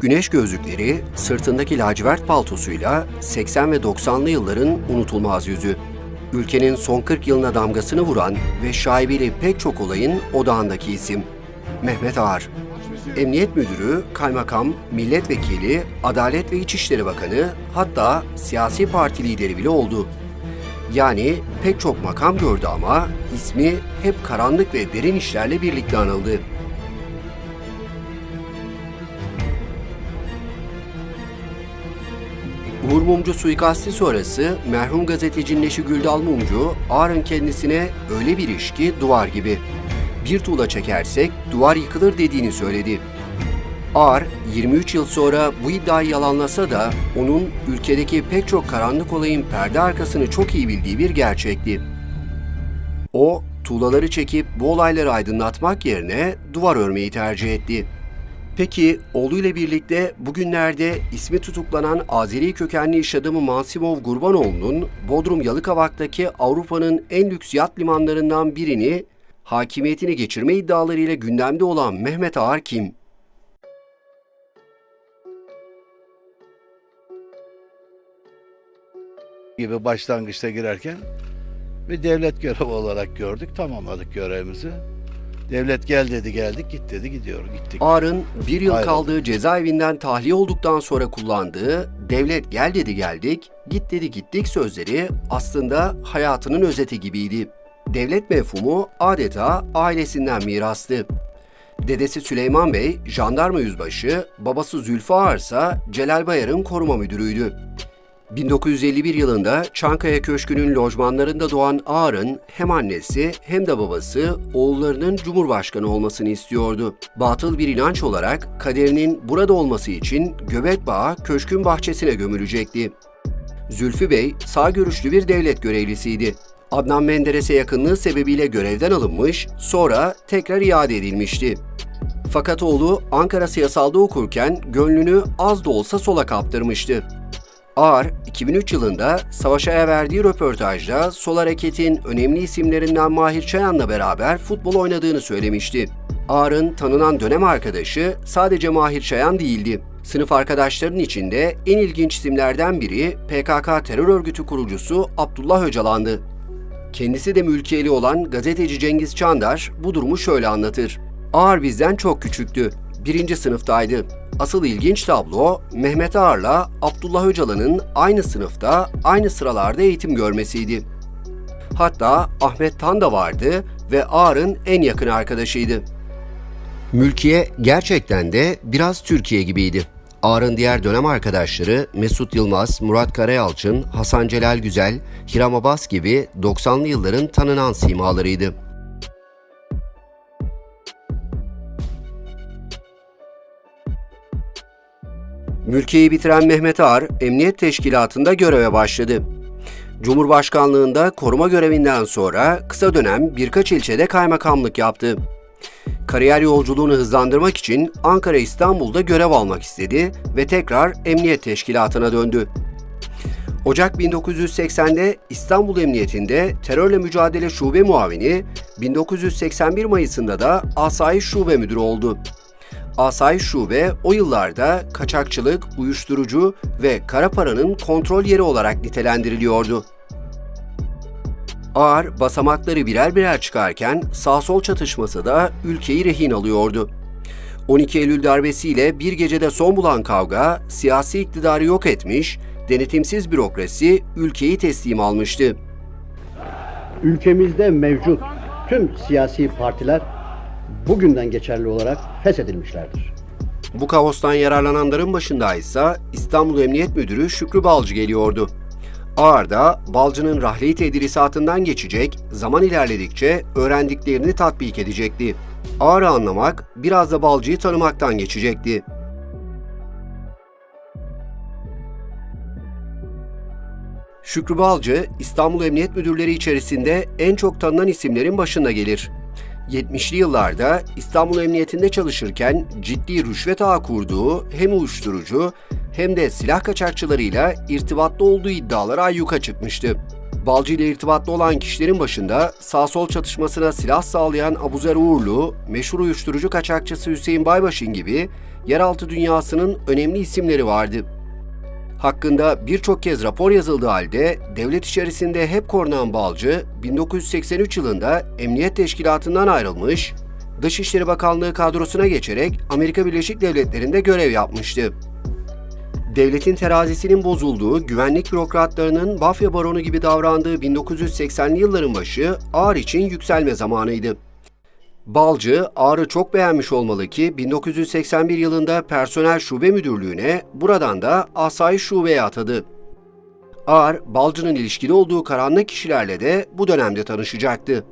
güneş gözlükleri, sırtındaki lacivert paltosuyla 80 ve 90'lı yılların unutulmaz yüzü. Ülkenin son 40 yılına damgasını vuran ve şaibeli pek çok olayın odağındaki isim. Mehmet Ağar. Emniyet Müdürü, Kaymakam, Milletvekili, Adalet ve İçişleri Bakanı hatta siyasi parti lideri bile oldu. Yani pek çok makam gördü ama ismi hep karanlık ve derin işlerle birlikte anıldı. Mumcu suikasti sonrası merhum gazetecinin eşi Güldal Mumcu, Ağar'ın kendisine öyle bir iş ki duvar gibi. Bir tuğla çekersek duvar yıkılır dediğini söyledi. Ağar, 23 yıl sonra bu iddiayı yalanlasa da onun ülkedeki pek çok karanlık olayın perde arkasını çok iyi bildiği bir gerçekti. O, tuğlaları çekip bu olayları aydınlatmak yerine duvar örmeyi tercih etti. Peki oğluyla birlikte bugünlerde ismi tutuklanan Azeri kökenli iş adamı Mansimov Gurbanoğlu'nun Bodrum Yalıkavak'taki Avrupa'nın en lüks yat limanlarından birini hakimiyetini geçirme iddialarıyla gündemde olan Mehmet Ağar kim? gibi başlangıçta girerken bir devlet görevi olarak gördük. Tamamladık görevimizi. Devlet gel dedi geldik, git dedi gidiyor. Gittik. Ağar'ın bir yıl Aynen. kaldığı cezaevinden tahliye olduktan sonra kullandığı devlet gel dedi geldik, git dedi gittik sözleri aslında hayatının özeti gibiydi. Devlet mefhumu adeta ailesinden mirastı. Dedesi Süleyman Bey jandarma yüzbaşı, babası Zülfü Ağar ise Celal Bayar'ın koruma müdürüydü. 1951 yılında Çankaya Köşkü'nün lojmanlarında doğan Ağar'ın hem annesi hem de babası oğullarının Cumhurbaşkanı olmasını istiyordu. Batıl bir inanç olarak kaderinin burada olması için Göbek Bağı köşkün bahçesine gömülecekti. Zülfü Bey sağ görüşlü bir devlet görevlisiydi. Adnan Menderes'e yakınlığı sebebiyle görevden alınmış, sonra tekrar iade edilmişti. Fakat oğlu Ankara siyasalda okurken gönlünü az da olsa sola kaptırmıştı. Ağar, 2003 yılında Savaş'a verdiği röportajda Sol Hareket'in önemli isimlerinden Mahir Çayan'la beraber futbol oynadığını söylemişti. Ağar'ın tanınan dönem arkadaşı sadece Mahir Çayan değildi. Sınıf arkadaşlarının içinde en ilginç isimlerden biri PKK terör örgütü kurucusu Abdullah Öcalan'dı. Kendisi de mülkiyeli olan gazeteci Cengiz Çandar bu durumu şöyle anlatır. Ağar bizden çok küçüktü. Birinci sınıftaydı. Asıl ilginç tablo Mehmet Ağar'la Abdullah Öcalan'ın aynı sınıfta, aynı sıralarda eğitim görmesiydi. Hatta Ahmet Tan da vardı ve Ağar'ın en yakın arkadaşıydı. Mülkiye gerçekten de biraz Türkiye gibiydi. Ağar'ın diğer dönem arkadaşları Mesut Yılmaz, Murat Karayalçın, Hasan Celal Güzel, Hiram Abbas gibi 90'lı yılların tanınan simalarıydı. Mülkiye'yi bitiren Mehmet Ağar, Emniyet Teşkilatı'nda göreve başladı. Cumhurbaşkanlığında koruma görevinden sonra kısa dönem birkaç ilçede kaymakamlık yaptı. Kariyer yolculuğunu hızlandırmak için Ankara İstanbul'da görev almak istedi ve tekrar Emniyet Teşkilatı'na döndü. Ocak 1980'de İstanbul Emniyetinde terörle mücadele şube muavini, 1981 Mayıs'ında da Asayiş Şube Müdürü oldu. Asayiş Şube o yıllarda kaçakçılık, uyuşturucu ve kara paranın kontrol yeri olarak nitelendiriliyordu. Ağar basamakları birer birer çıkarken sağ-sol çatışması da ülkeyi rehin alıyordu. 12 Eylül darbesiyle bir gecede son bulan kavga siyasi iktidarı yok etmiş, denetimsiz bürokrasi ülkeyi teslim almıştı. ülkemizde mevcut tüm siyasi partiler bugünden geçerli olarak feshedilmişlerdir. Bu kaostan yararlananların başında ise İstanbul Emniyet Müdürü Şükrü Balcı geliyordu. Ağar da Balcı'nın rahleyi tedrisatından geçecek, zaman ilerledikçe öğrendiklerini tatbik edecekti. Ağar'ı anlamak, biraz da Balcı'yı tanımaktan geçecekti. Şükrü Balcı, İstanbul Emniyet Müdürleri içerisinde en çok tanınan isimlerin başında gelir. 70'li yıllarda İstanbul Emniyetinde çalışırken ciddi rüşvet ağı kurduğu hem uyuşturucu hem de silah kaçakçılarıyla irtibatlı olduğu iddiaları ayyuka çıkmıştı. Balcı ile irtibatlı olan kişilerin başında sağ sol çatışmasına silah sağlayan Abuzer Uğurlu, meşhur uyuşturucu kaçakçısı Hüseyin Baybaş'ın gibi yeraltı dünyasının önemli isimleri vardı. Hakkında birçok kez rapor yazıldığı halde devlet içerisinde hep korunan Balcı, 1983 yılında Emniyet Teşkilatı'ndan ayrılmış, Dışişleri Bakanlığı kadrosuna geçerek Amerika Birleşik Devletleri'nde görev yapmıştı. Devletin terazisinin bozulduğu, güvenlik bürokratlarının mafya baronu gibi davrandığı 1980'li yılların başı Ağrı için yükselme zamanıydı. Balcı, Ağrı çok beğenmiş olmalı ki 1981 yılında personel şube müdürlüğüne, buradan da asayiş şubeye atadı. Ağar, Balcı'nın ilişkili olduğu karanlık kişilerle de bu dönemde tanışacaktı.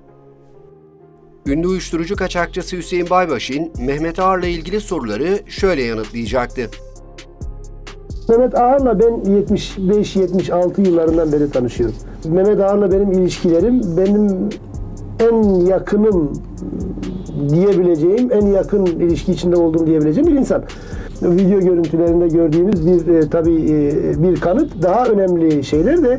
Ünlü uyuşturucu kaçakçısı Hüseyin Baybaş'ın Mehmet Ağar'la ilgili soruları şöyle yanıtlayacaktı. Mehmet Ağar'la ben 75-76 yıllarından beri tanışıyorum. Mehmet Ağar'la benim ilişkilerim benim en yakınım diyebileceğim, en yakın ilişki içinde olduğum diyebileceğim bir insan. Video görüntülerinde gördüğümüz bir e, tabii e, bir kanıt. Daha önemli şeyler de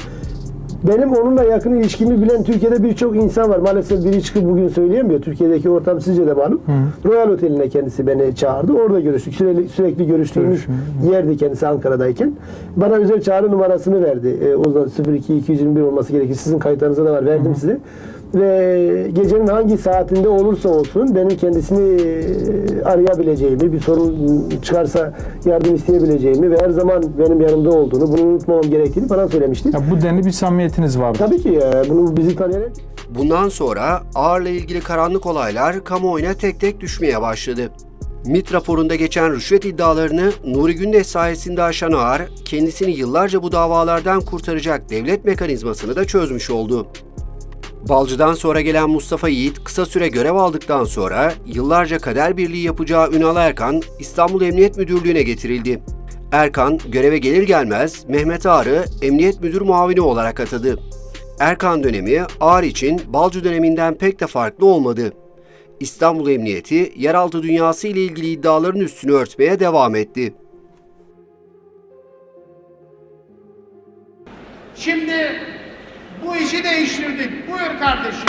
benim onunla yakın ilişkimi bilen Türkiye'de birçok insan var. Maalesef biri çıkıp bugün söyleyemiyor. Türkiye'deki ortam sizce de malum. Royal Oteli'ne kendisi beni çağırdı. Orada görüştük. Sürekli, sürekli görüştüğümüz yerdi kendisi Ankara'dayken. Bana özel çağrı numarasını verdi. E, o zaman 02 221 olması gerekir. Sizin kayıtlarınızda da var. Verdim size. Ve gecenin hangi saatinde olursa olsun benim kendisini e, arayabileceğimi, bir sorun çıkarsa yardım isteyebileceğimi ve her zaman benim yanımda olduğunu, bunu unutmamam gerektiğini falan söylemişti. Ya bu denli bir samimiyetiniz vardı. Tabii ki ya, bunu bizi tanıyan Bundan sonra Ağar'la ilgili karanlık olaylar kamuoyuna tek tek düşmeye başladı. MIT raporunda geçen rüşvet iddialarını Nuri Gündeş sayesinde aşan Ağar, kendisini yıllarca bu davalardan kurtaracak devlet mekanizmasını da çözmüş oldu. Balcı'dan sonra gelen Mustafa Yiğit kısa süre görev aldıktan sonra yıllarca kader birliği yapacağı Ünal Erkan İstanbul Emniyet Müdürlüğü'ne getirildi. Erkan göreve gelir gelmez Mehmet Ağar'ı Emniyet Müdür Muavini olarak atadı. Erkan dönemi Ağar için Balcı döneminden pek de farklı olmadı. İstanbul Emniyeti yeraltı dünyası ile ilgili iddiaların üstünü örtmeye devam etti. Şimdi bu işi değiştirdik. Buyur kardeşim.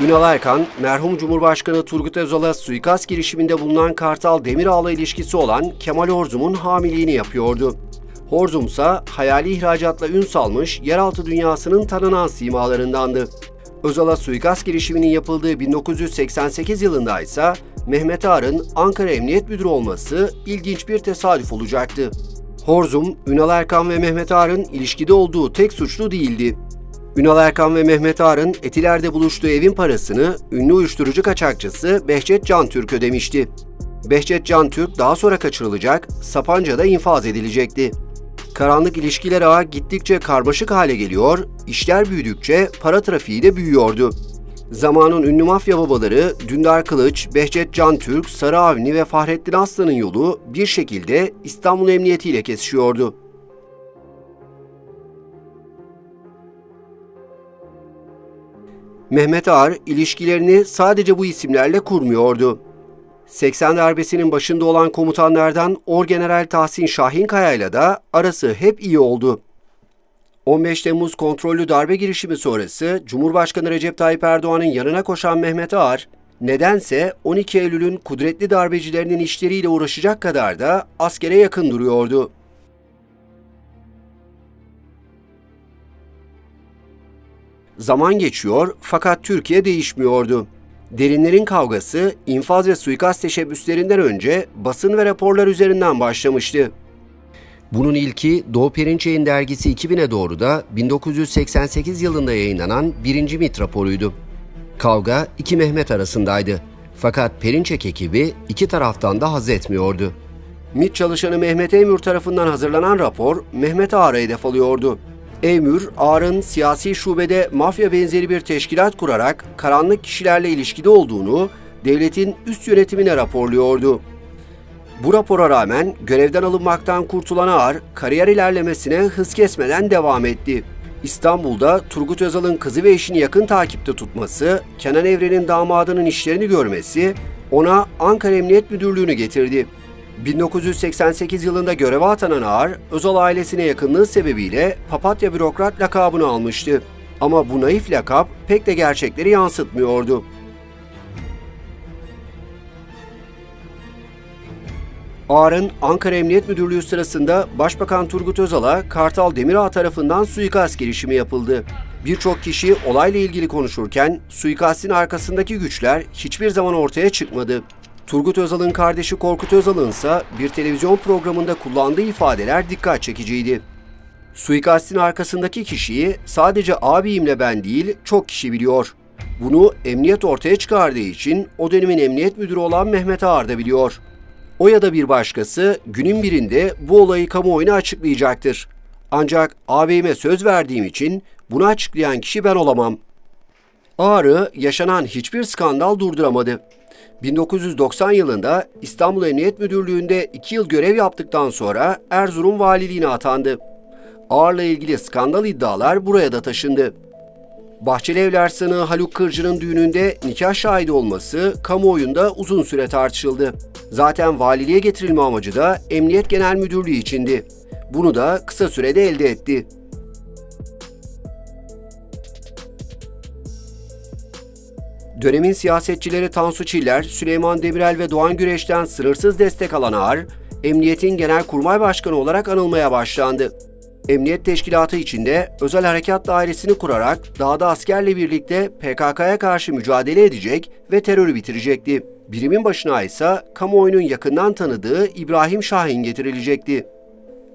Ünal Erkan, merhum Cumhurbaşkanı Turgut Özal'a suikast girişiminde bulunan Kartal Demirağ'la ilişkisi olan Kemal Horzum'un hamiliğini yapıyordu. Horzum ise hayali ihracatla ün salmış yeraltı dünyasının tanınan simalarındandı. Özal'a suikast girişiminin yapıldığı 1988 yılında ise Mehmet Ağar'ın Ankara Emniyet Müdürü olması ilginç bir tesadüf olacaktı. Horzum, Ünal Erkan ve Mehmet Ağar'ın ilişkide olduğu tek suçlu değildi. Ünal Erkan ve Mehmet Ağar'ın Etiler'de buluştuğu evin parasını ünlü uyuşturucu kaçakçısı Behçet Can Türk ödemişti. Behçet Can Türk daha sonra kaçırılacak, Sapanca'da infaz edilecekti. Karanlık ilişkiler ağı gittikçe karmaşık hale geliyor, işler büyüdükçe para trafiği de büyüyordu. Zamanın ünlü mafya babaları Dündar Kılıç, Behçet Can Türk, Sarı Avni ve Fahrettin Aslan'ın yolu bir şekilde İstanbul Emniyeti ile kesişiyordu. Mehmet Ağar ilişkilerini sadece bu isimlerle kurmuyordu. 80 darbesinin başında olan komutanlardan Orgeneral Tahsin Şahinkaya ile de arası hep iyi oldu. 15 Temmuz kontrollü darbe girişimi sonrası Cumhurbaşkanı Recep Tayyip Erdoğan'ın yanına koşan Mehmet Ağar, nedense 12 Eylül'ün kudretli darbecilerinin işleriyle uğraşacak kadar da askere yakın duruyordu. Zaman geçiyor fakat Türkiye değişmiyordu. Derinlerin kavgası infaz ve suikast teşebbüslerinden önce basın ve raporlar üzerinden başlamıştı. Bunun ilki Doğu Perinçek'in dergisi 2000'e doğru da 1988 yılında yayınlanan 1. MIT raporuydu. Kavga iki Mehmet arasındaydı. Fakat Perinçek ekibi iki taraftan da haz etmiyordu. MIT çalışanı Mehmet Eymür tarafından hazırlanan rapor Mehmet Ağar'a hedef alıyordu. Eymür, Ağar'ın siyasi şubede mafya benzeri bir teşkilat kurarak karanlık kişilerle ilişkide olduğunu devletin üst yönetimine raporluyordu. Bu rapora rağmen görevden alınmaktan kurtulan Ağar, kariyer ilerlemesine hız kesmeden devam etti. İstanbul'da Turgut Özal'ın kızı ve eşini yakın takipte tutması, Kenan Evren'in damadının işlerini görmesi, Ona Ankara Emniyet Müdürlüğü'nü getirdi. 1988 yılında göreve atanan Ağar, Özal ailesine yakınlığı sebebiyle Papatya Bürokrat lakabını almıştı. Ama bu naif lakap pek de gerçekleri yansıtmıyordu. Ağar'ın Ankara Emniyet Müdürlüğü sırasında Başbakan Turgut Özal'a Kartal Demirağ tarafından suikast girişimi yapıldı. Birçok kişi olayla ilgili konuşurken suikastin arkasındaki güçler hiçbir zaman ortaya çıkmadı. Turgut Özal'ın kardeşi Korkut Özal'ın ise bir televizyon programında kullandığı ifadeler dikkat çekiciydi. Suikastin arkasındaki kişiyi sadece abimle ben değil çok kişi biliyor. Bunu emniyet ortaya çıkardığı için o dönemin emniyet müdürü olan Mehmet Ağar da biliyor. O ya da bir başkası günün birinde bu olayı kamuoyuna açıklayacaktır. Ancak ağabeyime söz verdiğim için bunu açıklayan kişi ben olamam. Ağrı yaşanan hiçbir skandal durduramadı. 1990 yılında İstanbul Emniyet Müdürlüğü'nde 2 yıl görev yaptıktan sonra Erzurum valiliğine atandı. Ağar'la ilgili skandal iddialar buraya da taşındı. Bahçeli Evler sanığı Haluk Kırcı'nın düğününde nikah şahidi olması kamuoyunda uzun süre tartışıldı. Zaten valiliğe getirilme amacı da Emniyet Genel Müdürlüğü içindi. Bunu da kısa sürede elde etti. Dönemin siyasetçileri Tansu Çiller, Süleyman Demirel ve Doğan Güreş'ten sınırsız destek alan Ağar, Emniyet'in Genelkurmay Başkanı olarak anılmaya başlandı. Emniyet Teşkilatı içinde özel harekat dairesini kurarak dağda askerle birlikte PKK'ya karşı mücadele edecek ve terörü bitirecekti. Birimin başına ise kamuoyunun yakından tanıdığı İbrahim Şahin getirilecekti.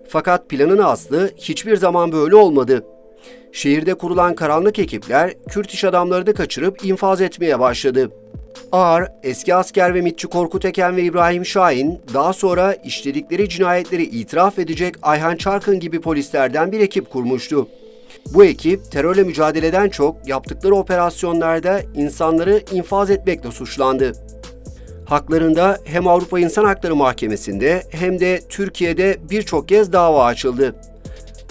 Fakat planın aslı hiçbir zaman böyle olmadı. Şehirde kurulan karanlık ekipler Kürt iş adamlarını kaçırıp infaz etmeye başladı. Ağar, eski asker ve MİTçi Korkut Eken ve İbrahim Şahin, daha sonra işledikleri cinayetleri itiraf edecek Ayhan Çarkın gibi polislerden bir ekip kurmuştu. Bu ekip terörle mücadeleden çok yaptıkları operasyonlarda insanları infaz etmekle suçlandı. Haklarında hem Avrupa İnsan Hakları Mahkemesi'nde hem de Türkiye'de birçok kez dava açıldı.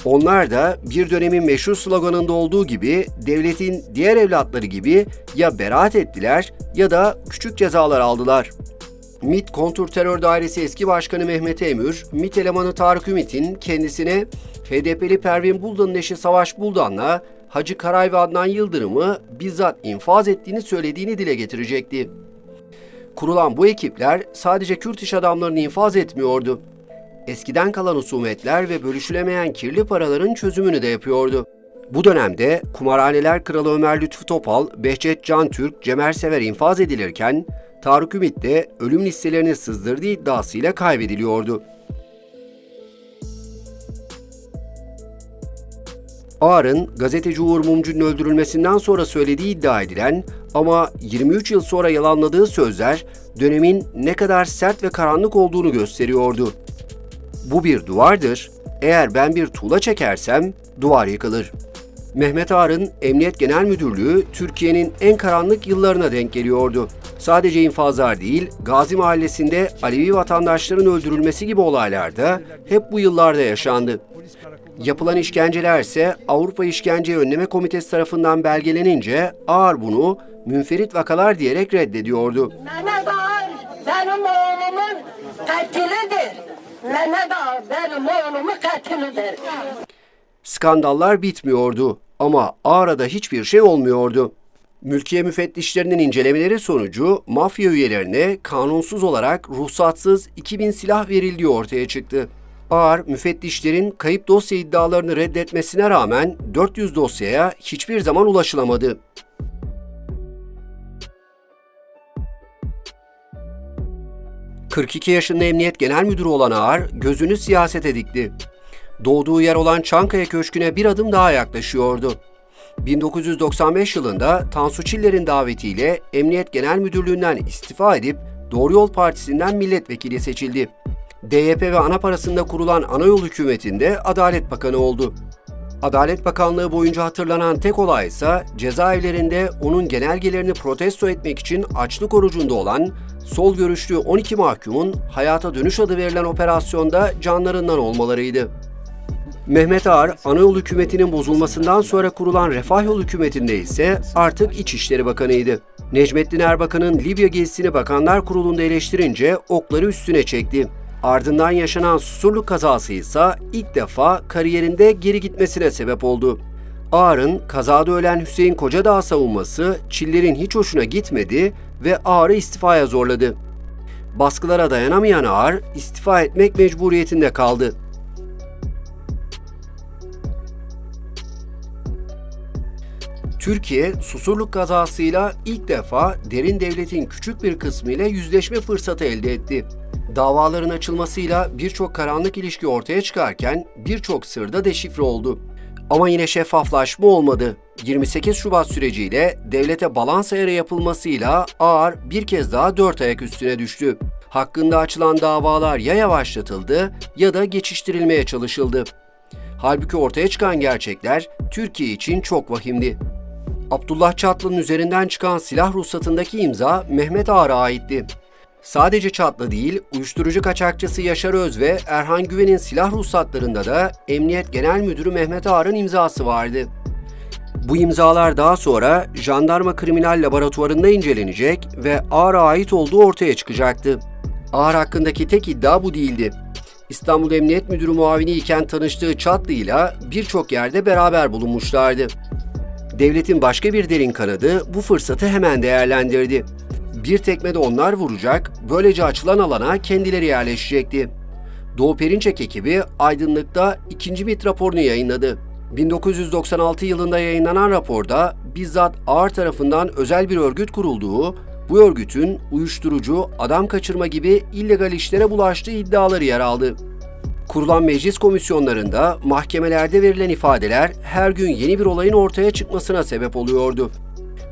Onlar da bir dönemin meşhur sloganında olduğu gibi devletin diğer evlatları gibi ya beraat ettiler ya da küçük cezalar aldılar. MİT Kontur Terör Dairesi eski başkanı Mehmet Emür, MİT elemanı Tarık Ümit'in kendisine HDP'li Pervin Buldan'ın eşi Savaş Buldan'la Hacı Karay ve Adnan Yıldırım'ı bizzat infaz ettiğini söylediğini dile getirecekti. Kurulan bu ekipler sadece Kürt iş adamlarını infaz etmiyordu eskiden kalan husumetler ve bölüşülemeyen kirli paraların çözümünü de yapıyordu. Bu dönemde kumarhaneler kralı Ömer Lütfü Topal, Behçet Can Türk, Cemer Sever infaz edilirken Tarık Ümit de ölüm listelerini sızdırdığı iddiasıyla kaybediliyordu. Ağar'ın gazeteci Uğur Mumcu'nun öldürülmesinden sonra söylediği iddia edilen ama 23 yıl sonra yalanladığı sözler dönemin ne kadar sert ve karanlık olduğunu gösteriyordu. Bu bir duvardır. Eğer ben bir tuğla çekersem duvar yıkılır. Mehmet Ağar'ın Emniyet Genel Müdürlüğü Türkiye'nin en karanlık yıllarına denk geliyordu. Sadece infazlar değil, Gazi Mahallesi'nde Alevi vatandaşların öldürülmesi gibi olaylar da hep bu yıllarda yaşandı. Yapılan işkenceler ise Avrupa İşkence Önleme Komitesi tarafından belgelenince Ağar bunu münferit vakalar diyerek reddediyordu. Mehmet Ağar benim oğlumun katilidir. Mehmet Ağar benim oğlumun katilidir. Skandallar bitmiyordu ama Ağra'da hiçbir şey olmuyordu. Mülkiye müfettişlerinin incelemeleri sonucu mafya üyelerine kanunsuz olarak ruhsatsız 2000 silah verildiği ortaya çıktı. Ağar, müfettişlerin kayıp dosya iddialarını reddetmesine rağmen 400 dosyaya hiçbir zaman ulaşılamadı. ...42 yaşında Emniyet Genel Müdürü olan Ağar gözünü siyasete dikti. Doğduğu yer olan Çankaya Köşkü'ne bir adım daha yaklaşıyordu. 1995 yılında Tansu Çiller'in davetiyle Emniyet Genel Müdürlüğü'nden istifa edip Doğru Yol Partisi'nden milletvekili seçildi. DYP ve ANAP arasında kurulan Anayol hükümetinde Adalet Bakanı oldu. Adalet Bakanlığı boyunca hatırlanan tek olay ise cezaevlerinde onun genelgelerini protesto etmek için açlık orucunda olan sol görüşlü 12 mahkumun hayata dönüş adı verilen operasyonda canlarından olmalarıydı. Mehmet Ağar, Anayol hükümetinin bozulmasından sonra kurulan Refah Yol hükümetinde ise artık İçişleri Bakanıydı. Necmettin Erbakan'ın Libya gezisini Bakanlar Kurulu'nda eleştirince okları üstüne çekti. Ardından yaşanan Susurluk kazası ise ilk defa kariyerinde geri gitmesine sebep oldu. Ağar'ın kazada ölen Hüseyin Kocadağ savunması Çillerin hiç hoşuna gitmedi ve Ağar'ı istifaya zorladı. Baskılara dayanamayan Ağar istifa etmek mecburiyetinde kaldı. Türkiye, Susurluk kazasıyla ilk defa derin devletin küçük bir kısmı ile yüzleşme fırsatı elde etti. Davaların açılmasıyla birçok karanlık ilişki ortaya çıkarken birçok sır da deşifre oldu. Ama yine şeffaflaşma olmadı. 28 Şubat süreciyle devlete balans ayarı yapılmasıyla Ağar bir kez daha dört ayak üstüne düştü. Hakkında açılan davalar ya yavaşlatıldı ya da geçiştirilmeye çalışıldı. Halbuki ortaya çıkan gerçekler Türkiye için çok vahimdi. Abdullah Çatlı'nın üzerinden çıkan silah ruhsatındaki imza Mehmet Ağar'a aitti. Sadece Çatlı değil, uyuşturucu kaçakçısı Yaşar Öz ve Erhan Güven'in silah ruhsatlarında da Emniyet Genel Müdürü Mehmet Ağar'ın imzası vardı. Bu imzalar daha sonra Jandarma Kriminal Laboratuvarında incelenecek ve Ağar'a ait olduğu ortaya çıkacaktı. Ağar hakkındaki tek iddia bu değildi. İstanbul Emniyet Müdürü muavini iken tanıştığı Çatlı ile birçok yerde beraber bulunmuşlardı. Devletin başka bir derin kanadı bu fırsatı hemen değerlendirdi. Bir tekmede onlar vuracak, böylece açılan alana kendileri yerleşecekti. Doğu Perinçek ekibi Aydınlık'ta ikinci MİT raporunu yayınladı. 1996 yılında yayınlanan raporda bizzat Ağar tarafından özel bir örgüt kurulduğu, bu örgütün uyuşturucu, adam kaçırma gibi illegal işlere bulaştığı iddiaları yer aldı. Kurulan meclis komisyonlarında mahkemelerde verilen ifadeler her gün yeni bir olayın ortaya çıkmasına sebep oluyordu.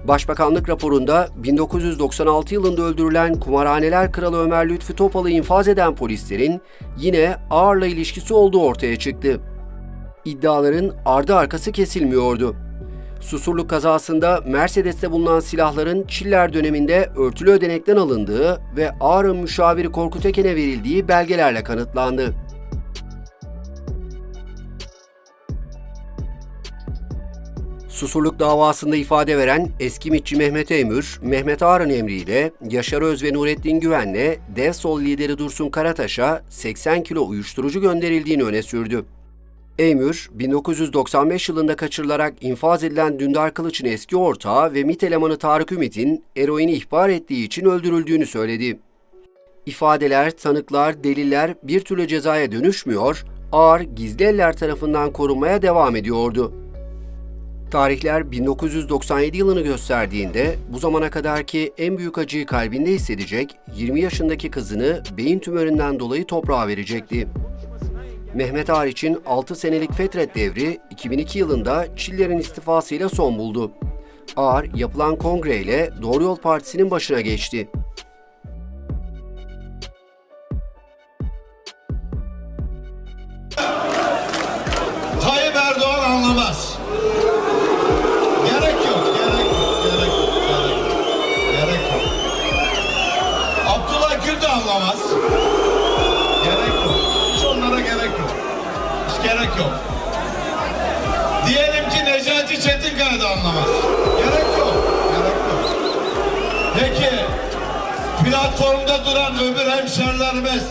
Başbakanlık raporunda 1996 yılında öldürülen kumarhaneler kralı Ömer Lütfü Topal'ı infaz eden polislerin yine ağırla ilişkisi olduğu ortaya çıktı. İddiaların ardı arkası kesilmiyordu. Susurluk kazasında Mercedes'te bulunan silahların Çiller döneminde örtülü ödenekten alındığı ve Ağrı müşaviri Korkut Eken'e verildiği belgelerle kanıtlandı. Susurluk davasında ifade veren eski mitçi Mehmet Emür, Mehmet Ağar'ın emriyle Yaşar Öz ve Nurettin Güven'le dev sol lideri Dursun Karataş'a 80 kilo uyuşturucu gönderildiğini öne sürdü. Emür, 1995 yılında kaçırılarak infaz edilen Dündar Kılıç'ın eski ortağı ve MİT elemanı Tarık Ümit'in eroini ihbar ettiği için öldürüldüğünü söyledi. İfadeler, tanıklar, deliller bir türlü cezaya dönüşmüyor, Ağar gizli eller tarafından korunmaya devam ediyordu. Tarihler 1997 yılını gösterdiğinde bu zamana kadarki en büyük acıyı kalbinde hissedecek 20 yaşındaki kızını beyin tümöründen dolayı toprağa verecekti. Mehmet Ağar için 6 senelik fetret devri 2002 yılında Çiller'in istifasıyla son buldu. Ağar yapılan kongreyle Doğru Yol Partisi'nin başına geçti. Duran öbür hemşerilerimiz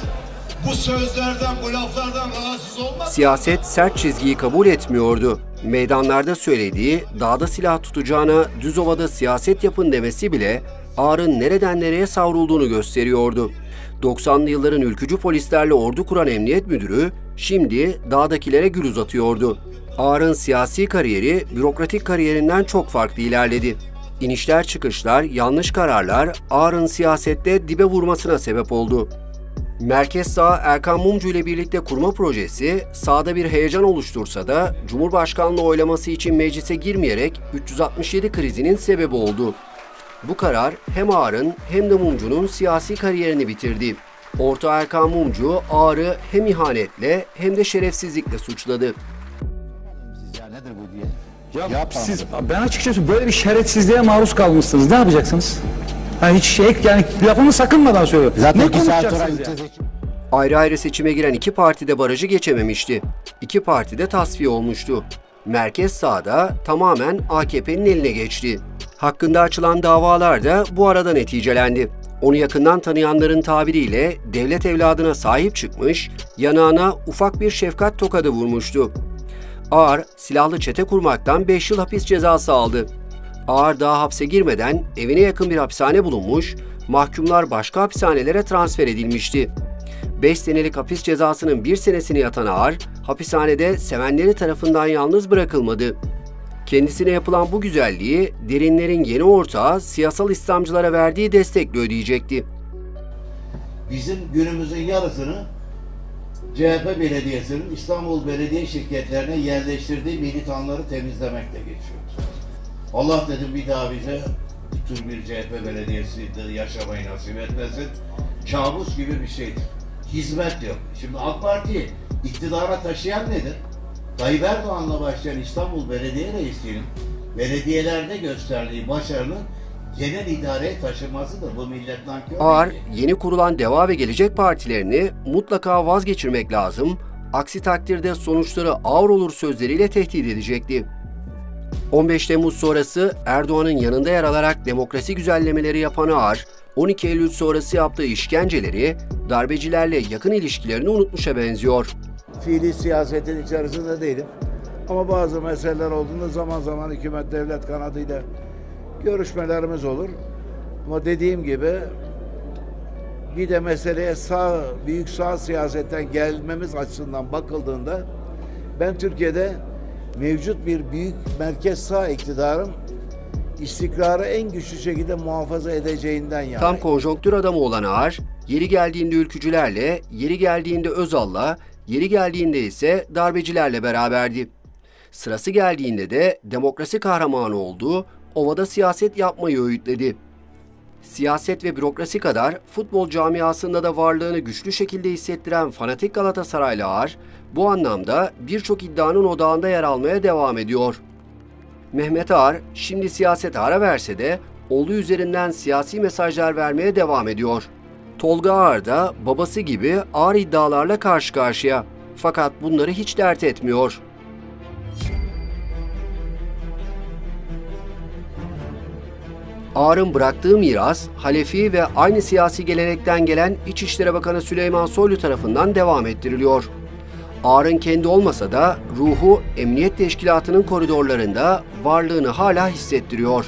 bu sözlerden, bu laflardan rahatsız olmaz? Siyaset sert çizgiyi kabul etmiyordu. Meydanlarda söylediği, dağda silah tutacağına düz ovada siyaset yapın demesi bile Ağar'ın nereden nereye savrulduğunu gösteriyordu. 90'lı yılların ülkücü polislerle ordu kuran emniyet müdürü şimdi dağdakilere gül uzatıyordu. Ağar'ın siyasi kariyeri bürokratik kariyerinden çok farklı ilerledi. İnişler çıkışlar, yanlış kararlar Ağar'ın siyasette dibe vurmasına sebep oldu. Merkez Sağ Erkan Mumcu ile birlikte kurma projesi sağda bir heyecan oluştursa da Cumhurbaşkanlığı oylaması için meclise girmeyerek 367 krizinin sebebi oldu. Bu karar hem Ağar'ın hem de Mumcu'nun siyasi kariyerini bitirdi. Orta Erkan Mumcu Ağar'ı hem ihanetle hem de şerefsizlikle suçladı. Ya siz, ben açıkçası böyle bir şerefsizliğe maruz kalmışsınız. Ne yapacaksınız? Ha hiç şey yani lafımı sakınmadan söylüyorum. Zaten ne konuşacaksınız ya? Ayrı ayrı seçime giren iki parti de barajı geçememişti. İki parti de tasfiye olmuştu. Merkez sağda tamamen AKP'nin eline geçti. Hakkında açılan davalar da bu arada neticelendi. Onu yakından tanıyanların tabiriyle devlet evladına sahip çıkmış, yanağına ufak bir şefkat tokadı vurmuştu. Ağar, silahlı çete kurmaktan 5 yıl hapis cezası aldı. Ağar daha hapse girmeden evine yakın bir hapishane bulunmuş, mahkumlar başka hapishanelere transfer edilmişti. 5 senelik hapis cezasının bir senesini yatan Ağar, hapishanede sevenleri tarafından yalnız bırakılmadı. Kendisine yapılan bu güzelliği derinlerin yeni ortağı siyasal İslamcılara verdiği destekle ödeyecekti. Bizim günümüzün yarısını CHP Belediyesi'nin İstanbul Belediye şirketlerine yerleştirdiği militanları temizlemekle geçiyor. Allah dedim bir daha bize bu bir CHP belediyesi yaşamayı nasip etmesin. Kabus gibi bir şeydir. Hizmet yok. Şimdi AK Parti'yi iktidara taşıyan nedir? Tayyip Erdoğan'la başlayan İstanbul Belediye Reisliği'nin belediyelerde gösterdiği başarının genel idareye taşımasıdır. Bu millet nankör Ağar, yeni kurulan Deva ve Gelecek Partilerini mutlaka vazgeçirmek lazım, aksi takdirde sonuçları ağır olur sözleriyle tehdit edecekti. 15 Temmuz sonrası Erdoğan'ın yanında yer alarak demokrasi güzellemeleri yapan Ağar, 12 Eylül sonrası yaptığı işkenceleri, darbecilerle yakın ilişkilerini unutmuşa benziyor. fiili siyasetin içerisinde değilim. Ama bazı meseleler olduğunda zaman zaman hükümet devlet kanadıyla görüşmelerimiz olur. Ama dediğim gibi bir de meseleye sağ, büyük sağ siyasetten gelmemiz açısından bakıldığında ben Türkiye'de mevcut bir büyük merkez sağ iktidarın istikrarı en güçlü şekilde muhafaza edeceğinden yani. Tam konjonktür adamı olan Ağar, yeri geldiğinde ülkücülerle, yeri geldiğinde Özal'la, yeri geldiğinde ise darbecilerle beraberdi. Sırası geldiğinde de demokrasi kahramanı oldu, ovada siyaset yapmayı öğütledi. Siyaset ve bürokrasi kadar futbol camiasında da varlığını güçlü şekilde hissettiren fanatik Galatasaraylı Ağar, bu anlamda birçok iddianın odağında yer almaya devam ediyor. Mehmet Ağar şimdi siyasete ara verse de oğlu üzerinden siyasi mesajlar vermeye devam ediyor. Tolga Ağar da babası gibi ağır iddialarla karşı karşıya. Fakat bunları hiç dert etmiyor. Ağar'ın bıraktığı miras, Halefi ve aynı siyasi gelenekten gelen İçişleri Bakanı Süleyman Soylu tarafından devam ettiriliyor. Ağar'ın kendi olmasa da ruhu Emniyet Teşkilatı'nın koridorlarında varlığını hala hissettiriyor.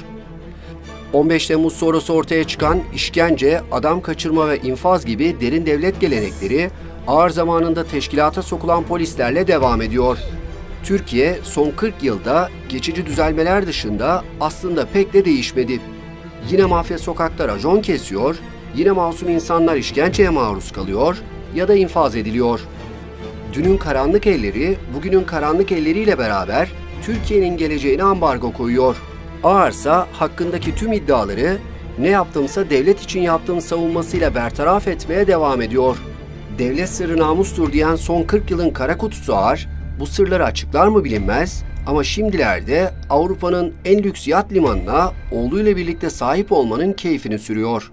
15 Temmuz sonrası ortaya çıkan işkence, adam kaçırma ve infaz gibi derin devlet gelenekleri ağır zamanında teşkilata sokulan polislerle devam ediyor. Türkiye son 40 yılda geçici düzelmeler dışında aslında pek de değişmedi. Yine mafya sokakta racon kesiyor, yine masum insanlar işkenceye maruz kalıyor ya da infaz ediliyor. Dünün karanlık elleri, bugünün karanlık elleriyle beraber Türkiye'nin geleceğine ambargo koyuyor. Ağarsa hakkındaki tüm iddiaları ne yaptımsa devlet için yaptığım savunmasıyla bertaraf etmeye devam ediyor. Devlet sırrı namustur diyen son 40 yılın kara kutusu Ağar, bu sırları açıklar mı bilinmez ama şimdilerde Avrupa'nın en lüks yat limanına oğluyla birlikte sahip olmanın keyfini sürüyor.